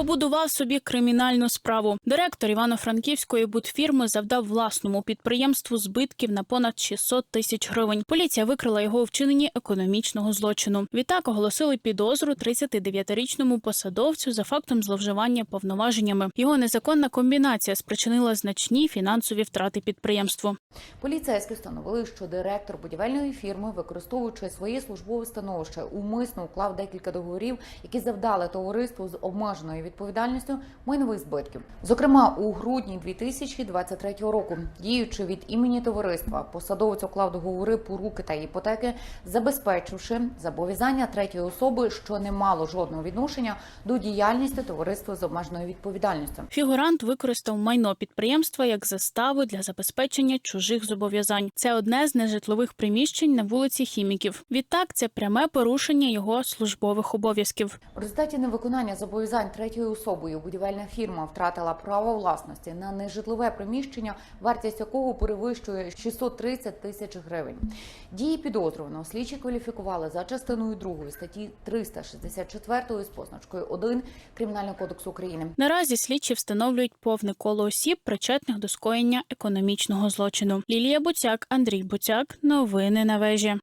Побудував собі кримінальну справу. Директор Івано-Франківської будфірми завдав власному підприємству збитків на понад 600 тисяч гривень. Поліція викрила його у вчиненні економічного злочину. Відтак оголосили підозру 39-річному посадовцю за фактом зловживання повноваженнями. Його незаконна комбінація спричинила значні фінансові втрати підприємству. Поліцейські встановили, що директор будівельної фірми, використовуючи своє службове становище, умисно уклав декілька договорів, які завдали товариству з обмеженою відповідальністю майнових збитків. Зокрема, у грудні 2023 року, діючи від імені товариства, посадовець уклав договори поруки та іпотеки, забезпечивши зобов'язання третьої особи, що не мало жодного відношення до діяльності товариства з обмеженою відповідальністю. Фігурант використав майно підприємства як заставу для забезпечення чужих зобов'язань. Це одне з нежитлових приміщень на вулиці Хіміків. Відтак, це пряме порушення його службових обов'язків. У результаті невиконання зобов'язань третьою особою будівельна фірма втратила право власності на нежитлове приміщення, вартість якого перевищує 630 тисяч гривень. Дії підозрюваного слідчі кваліфікували за частиною 2 статті 364 з позначкою 1 Кримінального кодексу України. Наразі слідчі встановлюють повне коло осіб, причетних до скоєння економічного злочину. Лілія Буцяк, Андрій Буцяк. Новини на вежі.